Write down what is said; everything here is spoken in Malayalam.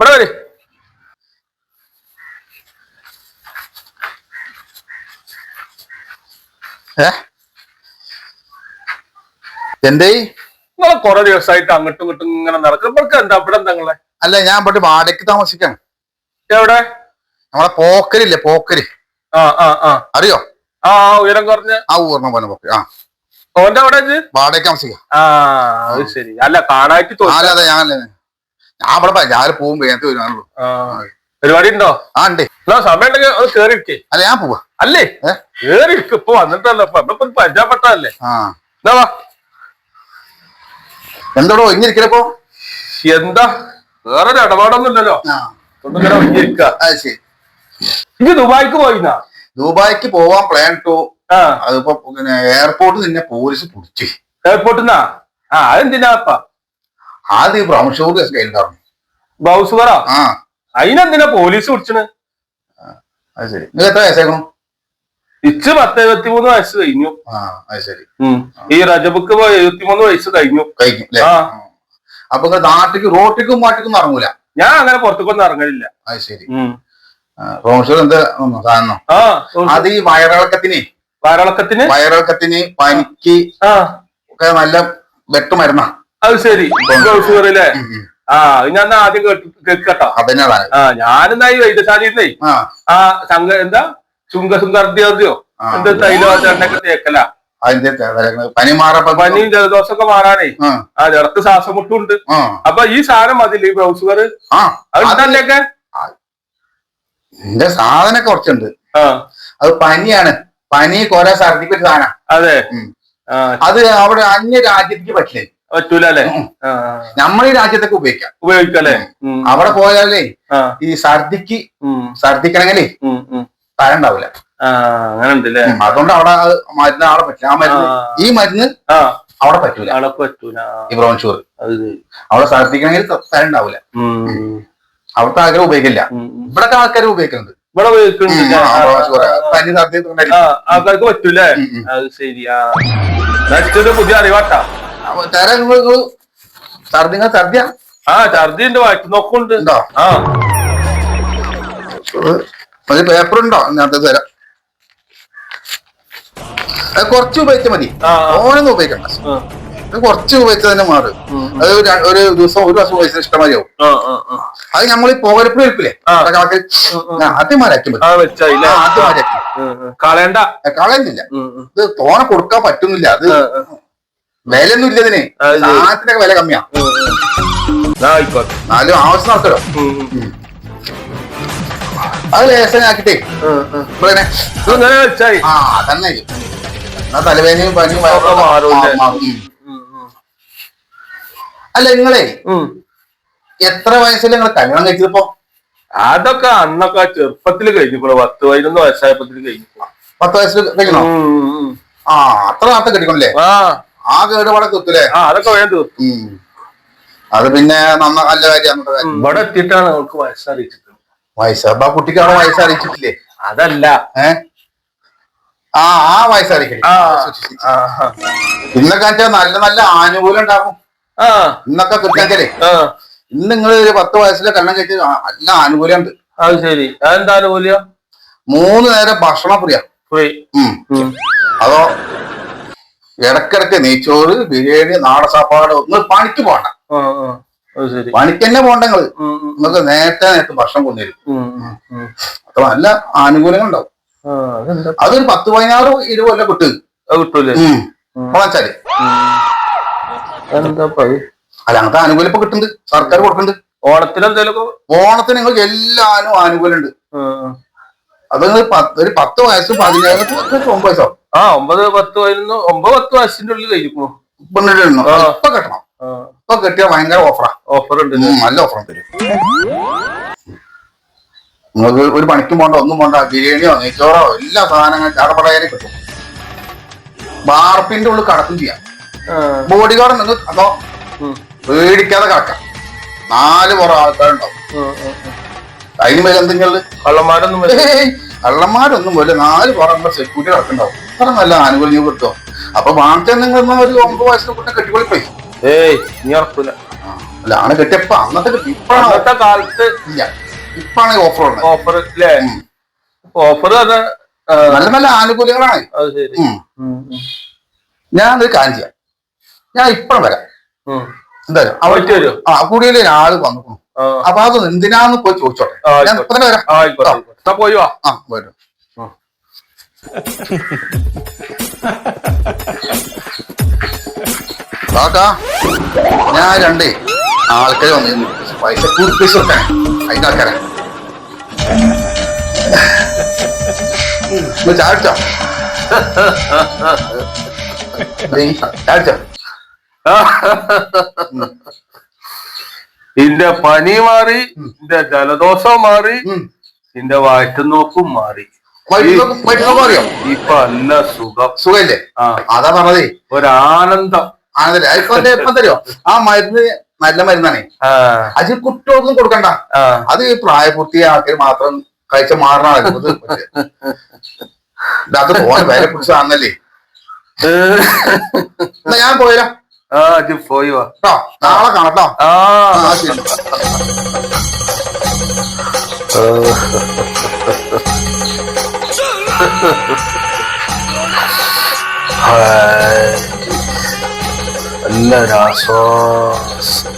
ഇവിടെ വരെ. ഏ? എന്തേ? നിങ്ങളെ കുറെ ദിവസമായിട്ട് അങ്ങോട്ടും ഇങ്ങോട്ടും ഇങ്ങനെ നടക്കും. ഇവർക്ക് എന്താ? ഇവിടെ എന്താ നിങ്ങളെ? അല്ല ഞാൻ ഇവിടെ വാടകയ്ക്ക് താമസിക്കാണ്. എവിടെ? നമ്മളെ പോക്കരില്ലേ പോക്കര് ആ ആ ആ. അറിയോ? ആ ഉയരം കുറഞ്ഞ. ആ ഊർണ പോലെ പോക്കര് ആ. ഓന്റെ അവിടെ? വാടകയ്ക്ക് താമസിക്കാം. ആ അത് ശരി. അല്ല കാണായിട്ട് തോന്നി ആരതെ ഞാൻ ഞാൻ ഇവിടെ ഞാൻ പോകും വേഗത്ത് വരുവാണല്ലോ ആ, പരിപാടി ഉണ്ടോ ആ ഉണ്ട്. എന്നാ സമയം ഉണ്ടെങ്കിൽ അത് കേറിയിരിക്കേ. അല്ല ഞാൻ പോവാ. അല്ലേ? കേറി കേറിയിരിക്കും. ഇപ്പൊ വന്നിട്ടല്ലോ? ഇപ്പൊ നമ്മളിപ്പോ എന്നാ വാ. എന്തോടോ ഇങ്ങിരിക്കലപ്പോ എന്താ? ഇല്ലല്ലോ ഒന്നിങ്ങനെ ഒഴിഞ്ഞിരിക്ക. അത് ശരി. ഇത് ദുബായിക്ക് പോയിന്നാ? ദുബായിക്ക് പോവാൻ പ്ലാൻ ഇട്ടു. ആ. അതിപ്പോ എയർപോർട്ട് എയർപോർട്ടിൽ നിന്നെ പോലീസ് പിടിച്ചു. എയർപോർട്ടിന്നാ ആ അതെന്തിനാപ്പ ആദ്യം ബ്രൗൺ കേസ് കയ്യിലുണ്ടാവും ബൗസ് പറ ആ. അതിനെന്തിനാ പോലീസ് പിടിച്ചണ് അത് ശരി. നിങ്ങൾ എത്ര വയസ്സേക്കണം ഇച്ച് പത്ത് എഴുപത്തിമൂന്ന് വയസ്സ് കഴിഞ്ഞു. ആ അത് ശരി. ഉം. ഈ റജബുക്ക് പോയി എഴുപത്തിമൂന്ന് വയസ്സ് കഴിഞ്ഞു. കഴിക്കും അല്ലേ? ആ. അപ്പൊ നിങ്ങൾ നാട്ടിക്ക് റോട്ടിക്കും മാട്ടിക്കും ഇറങ്ങൂല ഞാൻ അങ്ങനെ പുറത്തേക്കൊന്നും ഇറങ്ങലില്ല. അത് ശരി. ഉം. എന്താ ഉം, സാധനം ആ അത് ഈ വയറിളക്കത്തിന്? വയറിളക്കത്തിന്? വയറിളക്കത്തിന് പനിക്ക് ആ. ഒക്കെ നല്ല വെട്ടുമരുന്നാ അത് ശരി. അല്ലേ ആ ഞാൻ ആദ്യം കേട്ട് കേൾക്കട്ടോ. ആ ഞാനെന്നാ ഈ വൈദ്യശാലയിൽ ആ ശങ്ക സംഘ എന്താ? ശുങ്ക സുങ്കർദ്യോ എന്താ എന്ത് തൈലോ എണ്ണൊക്കെ തേക്കല. പനി പനിയും ജലദോഷമൊക്കെ മാറാനേ. ആ. ഇടയ്ക്ക് ശ്വാസം മുട്ടുണ്ട് അപ്പൊ ഈ സാധനം മതി ഈ തന്നെയൊക്കെ എന്റെ സാധനം കുറച്ചുണ്ട്. ആ. അത് പനിയാണ്. പനി കൊല ഛർദിക്ക് ഒരു സാധനം. അതെ. അത് അവിടെ അന്യ രാജ്യത്തേക്ക് പറ്റില്ലേ? പറ്റൂല അല്ലേ നമ്മൾ ഈ രാജ്യത്തൊക്കെ ഉപയോഗിക്കാം. ഉപയോഗിക്കല്ലേ? അല്ലെ അവിടെ പോയാലേ ഈ ഛർദിക്ക് ഉം. ഛർദിക്കണമെങ്കിലേ. ഉം. ഉണ്ടാവില്ല അങ്ങനെ ഉണ്ടല്ലേ അതുകൊണ്ട് അവിടെ മരുന്ന് അവിടെ പറ്റില്ല. ആ മരുന്ന് ഈ മരുന്ന് അവിടെ പറ്റൂല. അവിടെ പറ്റൂല. ഈ ബ്രോൺഷൂർ. അവിടെ ഛർദിക്കണമെങ്കിൽ തരം ഉണ്ടാവില്ല അവിടുത്തെ ആൾക്കാർ ഉപയോഗിക്കില്ല. ഇവിടെ ഉം. ഇവിടൊക്കെ ആൾക്കാർ ഉപയോഗിക്കുന്നുണ്ട്. ഇവിടെ ഉപയോഗിക്കുന്നുണ്ട്. ആൾക്കാർക്ക് പറ്റൂലേ. അത് ശരിയാ പുതിയ അറിവാട്ടാ. തര നിങ്ങൾ ഛർദിങ്ങൾ ഛർദിയ? ആ ഛർദി ഉണ്ട് വയറ്റ് നോക്കുണ്ട് ഉണ്ടോ? ആ. പേപ്പർ ഉണ്ടോ? ഞാൻ തരാം. കുറച്ച് ഉപയോഗിച്ചാൽ മതി. ഓനൊന്നും ഉപയോഗിക്കണ്ട. കൊറച്ച് ഉപയോഗിച്ചാൽ തന്നെ മാറും. അത് ഒരു- ദിവസം ഒരു ദിവസം ഉപയോഗിച്ച ഇഷ്ടമാതിയാവും ആ, ആ, ആ. അത് നമ്മൾ ഈ വെപ്പില്ലേ ആ. അത് മാറ്റി അത് ഉം. കളയണ്ട. കളയുന്നില്ല. ഇത് തോനെ കൊടുക്കാൻ പറ്റുന്നില്ല. അത് ശരി. സാധനത്തിനൊക്കെ വില കമ്മിയാ. ആയിക്കോട്ടെ. എന്നാലും ആവശ്യം നടത്തലോ. അത് ലേസനാക്കിട്ടേ ഉം, ഉം. ഇവിടെ ഇത് ഇങ്ങനെ വെച്ചായി. ആ തന്നെ എന്നാ തലവേദനയും പനിയും ഒക്കെ മാറൂല്ലേ? അല്ല നിങ്ങളെ ഉം. എത്ര വയസ്സിൽ നിങ്ങൾ കല്യാണം കഴിച്ചതിപ്പോ? അതൊക്കെ അന്നൊക്കെ ചെറുപ്പത്തിൽ കഴിഞ്ഞു പത്ത് പതിനൊന്ന് വയസ്സായപ്പത്തിൽ കഴിഞ്ഞു പത്ത് വയസ്സിൽ കഴിക്കണോ. ആ അത്ര നാട്ടം കെട്ടിക്കണല്ലേ ആ. ആ കേടുപാടെ കുത്തൂലേ ആ അതൊക്കെ വേണ്ട. അത് പിന്നെ നന്ന നല്ല കാര്യം ഇവിടെ എത്തിയിട്ടാണ് അവൾക്ക് വയസ്സറിയിച്ചിട്ടുള്ളത്. വയസ്സ് അപ്പൊ ആ കുട്ടിക്ക് അവിടെ വയസ്സറിയിച്ചിട്ടില്ലേ? അതല്ല. ഏ? ആ ആ വയസ്സ് അറിയിക്കണേ ആ. ആ ഇന്നൊക്കെ വെച്ചാൽ നല്ല നല്ല ആനുകൂല്യം ഉണ്ടാകും ഇന്നൊക്കെ കിട്ടാച്ചാലേ ആ. ഇന്ന് നിങ്ങൾ ഒരു പത്ത് വയസ്സിലെ കല്യാണം കഴിച്ച നല്ല ആനുകൂല്യം ഉണ്ട്. അത് ശരി. അതെന്താ ആനുകൂല്യം? മൂന്ന് നേരം ഭക്ഷണം പ്രിയ. അതോ ഇടക്കിടക്ക് നെയ്ച്ചോറ് ബിരിയാണി നാടൻ സാപ്പാട് ഒന്ന് പണിക്ക് ശരി. പണിക്ക് തന്നെ പോണ്ടങ്ങൾ നിങ്ങൾ. നിങ്ങൾക്ക് നേരത്തെ നേരത്തെ ഭക്ഷണം കൊണ്ടുവരും. അപ്പൊ നല്ല ആനുകൂല്യങ്ങൾ ഉണ്ടാവും. അതൊരു പത്ത് പതിനാറ് ഇരുപത് കൊല്ലം കിട്ടും. കിട്ടൂലേ? വെച്ചാൽ. അല്ല അങ്ങനത്തെ ആനുകൂല്യം ഇപ്പൊ കിട്ടുന്നുണ്ട്. സർക്കാർ കൊടുക്കുന്നുണ്ട്. ഓണത്തിന് എന്തെങ്കിലും ഓണത്തിന് നിങ്ങൾക്ക് എല്ലാനും ആനുകൂല്യം ഉണ്ട് അത് നിങ്ങൾ പത്ത് ഒരു പത്ത് വയസ്സ് പതിനേഴ് ഒമ്പത് വയസ്സോ ആ ഒമ്പത് പത്ത് പതിനൊന്ന് ഒമ്പത് പത്ത് വയസ്സിന്റെ ഉള്ളിൽ പെണ്ണിടണം ആ. ഇപ്പൊ കെട്ടണം. ഇപ്പൊ കെട്ടിയ ഭയങ്കര ഓഫറാ ഓഫർ ഉണ്ട് നല്ല ഓഫർ തരും നിങ്ങൾക്ക് ഒരു പണിക്കും പോണ്ട ഒന്നും പോണ്ട ബിരിയാണിയോ നെയ്ച്ചോറോ എല്ലാ സാധനങ്ങളും ചാടപ്പടയാലും കിട്ടും. ബാർപ്പിന്റെ ഉള്ളിൽ കടക്കും ചെയ്യാം. ബോഡി ഗാർഡ് നിങ്ങൾ അതോ പേടിക്കാതെ കടക്കാം. നാല് പുറം ആൾക്കാരുണ്ടാവും. അതിന് മേലെ എന്തെങ്കിലും കള്ളന്മാരൊന്നും. കള്ളന്മാരൊന്നും പോലെ നാല് പുറം സെക്യൂരിറ്റി കിടക്കണ്ടാവും അത്ര നല്ല ആനുകൂല്യം കിട്ടുമോ അപ്പൊ വാങ്ങിച്ചാൽ നിങ്ങൾ ഒരു ഒമ്പത് വയസ്സിന് കുട്ടി കെട്ടിക്കൊള്ളി പോയി ഏയ് നീ ഉറപ്പില്ല. അല്ല ആണ് കെട്ടിയപ്പ അന്നത്തെ കിട്ടി ഇപ്പഴാണ് അന്നത്തെ കാലത്ത് ഇല്ല ഇപ്പാണ് ഓഫർ ഉള്ളത്. ഓഫർ അല്ലേ ഓഫർ അത് നല്ല നല്ല ആനുകൂല്യങ്ങളാണ്. ഞാൻ കാര്യം ചെയ്യാം. ഞാൻ ഇപ്പഴും വരാം. എന്തായാലും വരുമോ? ആ കൂടിയിൽ ആൾ വന്നു അപ്പൊ അത് എന്തിനാന്ന് പോയി ചോദിച്ചോട്ടെ. ഞാൻ തന്നെ വരാം. ആയിക്കോട്ടെ. പോയി വാ. ആ വരും ഉം. കാക്കാ ഞാൻ രണ്ടേ ആൾക്കാർ വന്നിരുന്നു പൈസ കുറിപ്പിച്ച് വെക്കാൻ അതിന്റെ ആൾക്കാരെ. ചാടിച്ചോ ചാടിച്ചോ ഇന്റെ പനി മാറി നിന്റെ ജലദോഷം മാറി നിന്റെ വയറ്റുനോക്കും മാറി. അറിയോ ഇപ്പൊ അല്ല സുഖം. സുഖല്ലേ അതാ പറഞ്ഞതേ. ഒരാനന്ദം. ആണല്ലേ ഇപ്പൊ എന്റെ ഇപ്പം തരുമോ ആ മരുന്ന് നല്ല മരുന്നാണേ. അത് കുട്ടികൾക്കും കൊടുക്കണ്ട. അത് ഈ പ്രായപൂർത്തിയായ ആൾക്കാർ മാത്രം കഴിച്ച മാറണ അത് തോന്നെ ആന്നല്ലേ ഞാൻ പോയരാ. ആ പോയി വാ. കേട്ടോ നാളെ കാണട്ടോ. ആ. ആ ശരി. ഹായ്. നല്ല രാശ്വാസം